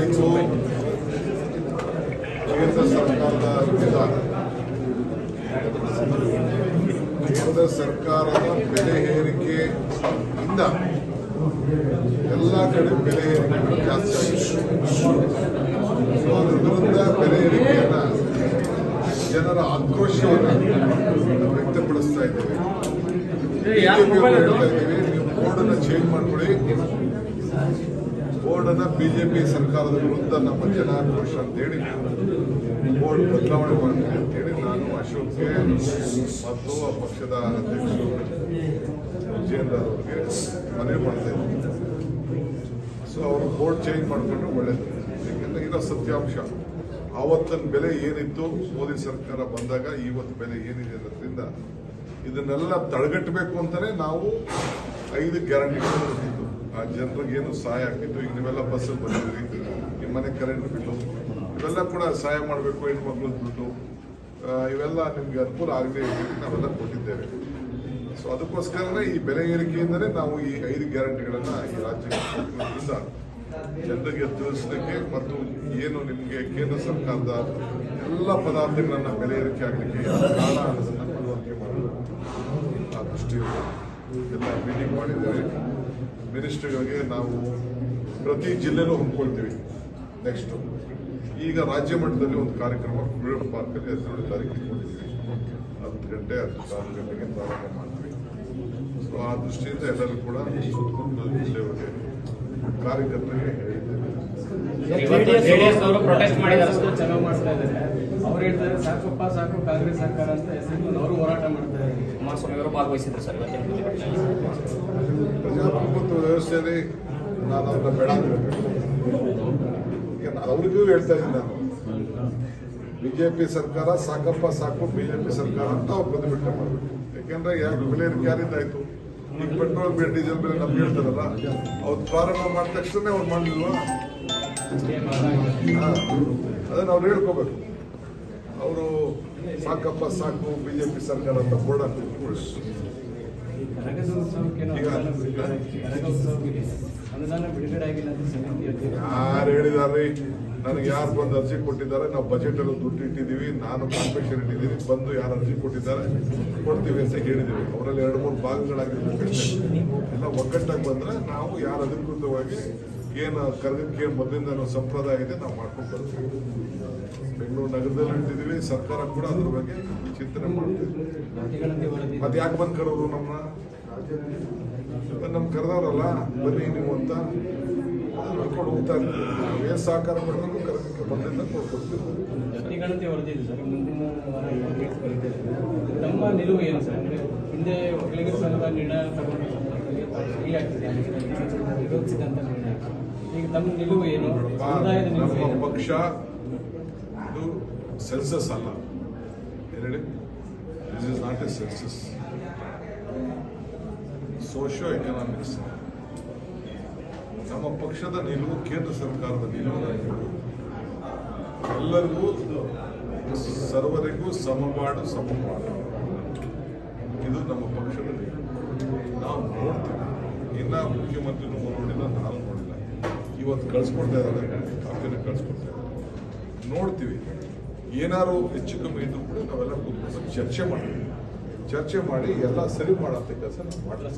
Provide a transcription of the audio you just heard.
ಮಾಡಬೇಕು ಕೇಂದ್ರ ಸರ್ಕಾರದ ವಿಧಾನ ಕೇಂದ್ರ ಸರ್ಕಾರದ ಬೆಲೆ ಏರಿಕೆಯಿಂದ ಎಲ್ಲ ಕಡೆ ಬೆಲೆ ಏರಿಕೆಗಳು ಜಾಸ್ತಿ ಆಗಿದೆ. ಅದರಿಂದ ಬೆಲೆ ಏರಿಕೆಯನ್ನು ಜನರ ಆಕ್ರೋಶವನ್ನು ವ್ಯಕ್ತಪಡಿಸ್ತಾ ಇದ್ದೇವೆ. ಹೇಳ್ತಾ ಇದ್ದೀವಿ ನೀವು ಕೋಡನ್ನು ಚೇಂಜ್ ಮಾಡ್ಕೊಳ್ಳಿ. ಬೋರ್ಡನ್ನ ಬಿಜೆಪಿ ಸರ್ಕಾರದ ವಿರುದ್ಧ ನಮ್ಮ ಜನ ಆಕ್ರೋಶ ಅಂತೇಳಿ ಬೋರ್ಡ್ ಬದಲಾವಣೆ ಮಾಡ್ತೀನಿ ಅಂತೇಳಿ ನಾನು ಅಶೋಕ್ಗೆ ಮತ್ತು ಆ ಪಕ್ಷದ ಅಧ್ಯಕ್ಷರು ವಿಜೇಂದ್ರ ಅವರಿಗೆ ಮನವಿ ಮಾಡ್ತಾ ಇದ್ದೀನಿ. ಸೊ ಅವರು ಬೋರ್ಡ್ ಚೇಂಜ್ ಮಾಡಿಕೊಂಡು ಒಳ್ಳೇದು. ಯಾಕೆಂದರೆ ಇರೋ ಸತ್ಯಾಂಶ. ಆವತ್ತಿನ ಬೆಲೆ ಏನಿತ್ತು ಮೋದಿ ಸರ್ಕಾರ ಬಂದಾಗ ಇವತ್ತು ಬೆಲೆ ಏನಿದೆ ಅನ್ನೋದ್ರಿಂದ ಇದನ್ನೆಲ್ಲ ತಡೆಗಟ್ಟಬೇಕು ಅಂತಲೇ ನಾವು ಐದು ಗ್ಯಾರಂಟಿಗಳು ಕೊಟ್ಟಿದ್ದು ಆ ಜನರಿಗೆ ಏನು ಸಹಾಯ ಆಗ್ತಿತ್ತು? ಈಗ ನೀವೆಲ್ಲ ಬಸ್ಸಲ್ಲಿ ಬಂದಿದ್ದೀರಿ. ನಿಮ್ಮ ಮನೆ ಕರೆಂಟ್ ಬಿಲ್ಲು. ಇವೆಲ್ಲ ಕೂಡ ಸಹಾಯ ಮಾಡಬೇಕು, ಹೆಣ್ಮಕ್ಳು ದುಡ್ಡು. ಇವೆಲ್ಲ ನಿಮ್ಗೆ ಅನುಕೂಲ ಆಗದೆ ನಾವೆಲ್ಲ ಕೊಟ್ಟಿದ್ದೇವೆ. ಸೊ ಅದಕ್ಕೋಸ್ಕರನೇ ಈ ಬೆಲೆ ಏರಿಕೆಯಿಂದಲೇ ನಾವು ಈ ಐದು ಗ್ಯಾರಂಟಿಗಳನ್ನ ಈ ರಾಜ್ಯ ಜನರಿಗೆ ತಿಳಿಸಲಿಕ್ಕೆ ಮತ್ತು ಏನು ನಿಮಗೆ ಕೇಂದ್ರ ಸರ್ಕಾರದ ಎಲ್ಲ ಪದಾರ್ಥಗಳನ್ನು ಬೆಲೆ ಏರಿಕೆ ಆಗಲಿಕ್ಕೆ ಕಾರಣ ಅನ್ನೋದನ್ನು ಮನವರಿಕೆ ಮಾಡಬೇಕು ಆ ಮೀಟಿಂಗ್ ಮಾಡಿದ್ದೇವೆ. ಮಿನಿಸ್ಟ್ರಿಗಳಿಗೆ ನಾವು ಪ್ರತಿ ಜಿಲ್ಲೆನೂ ಹೊಂದ್ಕೊಳ್ತೀವಿ. ನೆಕ್ಸ್ಟು ಈಗ ರಾಜ್ಯ ಮಟ್ಟದಲ್ಲಿ ಒಂದು ಕಾರ್ಯಕ್ರಮ ಫ್ರೀಡಂ ಪಾರ್ಕಲ್ಲಿ ಹದಿನೇಳು ತಾರೀಕು ಇಟ್ಕೊಂಡಿದ್ದೀವಿ. ಹತ್ತು ಗಂಟೆ, ಹತ್ತು ಸಾವಿರ ಗಂಟೆಗೆ ಪ್ರಾರಂಭ ಮಾಡ್ತೀವಿ. ಸೊ ಆ ದೃಷ್ಟಿಯಿಂದ ಎಲ್ಲರೂ ಕೂಡ ಸುತ್ತಮುತ್ತ ಜಿಲ್ಲೆಯವರಿಗೆ ಕಾರ್ಯಕರ್ತರಿಗೆ ಹೇಳಿದ್ದೇವೆ ಜೆಡಿಎಸ್ ಅವರು ಪ್ರೊಟೆಸ್ಟ್ ಮಾಡಿದ್ದಾರೆ ಸರ್. ಚೆನ್ನಾಗಿ ಮಾಡ್ತಾ ಇದ್ದಾರೆ. ಅವ್ರು ಹೇಳ್ತಾರೆ ಸಾಕಪ್ಪ ಸಾಕು ಕಾಂಗ್ರೆಸ್ ಸರ್ಕಾರ ಅಂತ ಹೆಸರು ಅವರು ಹೋರಾಟ ಮಾಡ್ತಾ ಇದ್ದಾರೆ. ಕುಮಾರಸ್ವಾಮಿ ಅವರು ಭಾಗವಹಿಸಿದ್ರು ಸರ್ ಇವತ್ತಿನ ಪ್ರತಿಭಟನೆಯಲ್ಲಿ. ಪ್ರಜಾಪ್ರಭುತ್ವ ವ್ಯವಸ್ಥೆಯಲ್ಲಿ ನಾನು ಅವ್ರನ್ನ ಬೇಡ ಈಗ ನಾನು ಅವ್ರಿಗೂ ಹೇಳ್ತಾ ಇದ್ದೀನಿ ನಾನು. ಬಿಜೆಪಿ ಸರ್ಕಾರ ಸಾಕಪ್ಪ ಸಾಕು ಬಿಜೆಪಿ ಸರ್ಕಾರ ಅಂತ ಅವ್ರು ಪ್ರತಿಭಟನೆ ಮಾಡಬೇಕು. ಯಾಕೆಂದ್ರೆ ಯಾಕೆ ಬೆಲೆ ಏರಿಕೆ ಯಾರಿಂದ ಆಯ್ತು. ಈಗ ಪೆಟ್ರೋಲ್ ಬೆಲೆ ಡೀಸೆಲ್ ಬೆಲೆ ನಮ್ಗೆ ಹೇಳ್ತಾರಲ್ಲ ಅವ್ರು ಪ್ರಾರಂಭ ಮಾಡಿದ ತಕ್ಷಣ ಅವ್ರು ಮಾಡಲಿಲ್ವಾ? ಅದನ್ನ ಅವ್ರು ಹೇಳ್ಕೋಬೇಕು. ಅವರು ಸಾಕಪ್ಪ ಸಾಕು, ಬಿಜೆಪಿ ಸರ್ಕಾರ ಅಂತ ಬೋರ್ಡ್ ಯಾರು ಹೇಳಿದಾರೆ ನನಗೆ ಯಾರು ಬಂದು ಅರ್ಜಿ ಕೊಟ್ಟಿದ್ದಾರೆ, ನಾವು ಬಜೆಟ್ ಅಲ್ಲಿ ದುಡ್ಡು ಇಟ್ಟಿದ್ದೀವಿ, ನಾನು ಕಾನ್ಫೆಕ್ಷನ್ ಇಟ್ಟಿದ್ದೀನಿ ಬಂದು ಯಾರು ಅರ್ಜಿ ಕೊಟ್ಟಿದ್ದಾರೆ, ಕೊಡ್ತೀವಿ ಅಂತ ಹೇಳಿದೀವಿ ಅವರಲ್ಲಿ ಎರಡು, ಮೂರು ಭಾಗಗಳಾಗಿರ್ಬೇಕು ಎಲ್ಲ ಒಗ್ಗಟ್ಟಾಗಿ ಬಂದ್ರೆ ನಾವು ಯಾರು ಅಧಿಕೃತವಾಗಿ ಏನು ಕರ್ಗಕ್ಕೆ ಮೊದಲಿಂದ ಸಂಪ್ರದಾಯ ಇದೆ ನಾವು ಮಾಡ್ಕೊಂಡು ಬರ್ತೀವಿ. ಬೆಂಗಳೂರು ನಗರದಲ್ಲಿ ಇಟ್ಟಿದ್ದೀವಿ, ಸರ್ಕಾರ ಕೂಡ ಅದ್ರ ಬಗ್ಗೆ ಚಿಂತನೆ ಮಾಡ್ತೀವಿ ಮತ್ತೆ ಯಾಕೆ ಬಂದ್ ಕರೋರು ನಮ್ಮನ್ನ ನಮ್ಗೆ ಕರೆದವ್ರಲ್ಲ, ಬನ್ನಿ ನೀವು ಅಂತ ನೋಡ್ಕೊಂಡು ಹೋಗ್ತಾ ಇರ್ತೀವಿ. ಏನ್ ಸಹಕಾರ ಮಾಡಬೇಕು, ಕರ್ಗಕ್ಕೆ ಮೊದಲಿಂದ ಕೊಡ್ಕೊಡ್ತೀವಿ ತಮ್ಮ ನಿಲುವು ಏನು ಸರ್? ಹಿಂದೆ ನಿರ್ಣಯ ತಮ್ಮ ನಿಲುವು ಏನು ನಮ್ಮ ಪಕ್ಷ ಇದು ಸೆನ್ಸಸ್ ಅಲ್ಲ ಎರಡು ಹೇಳಿ this is not a census socio economics ನಮ್ಮ ಪಕ್ಷದ ನಿಲುವು ಕೇಂದ್ರ ಸರ್ಕಾರದ ನಿಲುವು ಎಲ್ಲರಿಗೂ ಸರ್ವರಿಗೂ ಸಮಪಾಡು ಸಮಪಾಡು ಇದು ನಮ್ಮ ಪಕ್ಷದ ನಿಲುವು ಇನ್ನ ಮುಖ್ಯಮಂತ್ರಿನೂ ನೋಡಿಲ್ಲ ನಾನು ನೋಡಿಲ್ಲ ಇವತ್ತು ಕಳ್ಸ್ಕೊಡ್ತಾ ಇದ್ದಾರೆ ಕಾಪಿನ ಕಳ್ಸ್ಕೊಡ್ತಾ ಇದ್ದಾರೆ. ನೋಡ್ತೀವಿ. ಏನಾರು ಹೆಚ್ಚು ಕಮ್ಮಿ ಇದ್ರು ಕೂಡ ನಾವೆಲ್ಲ ಕೂತ್ಕೊಂಡು ಚರ್ಚೆ ಮಾಡ್ತೀವಿ. ಚರ್ಚೆ ಮಾಡಿ ಎಲ್ಲ ಸರಿ ಮಾಡೋ ಕೆಲಸ ನಾವು ಮಾಡ್ತೀವಿ.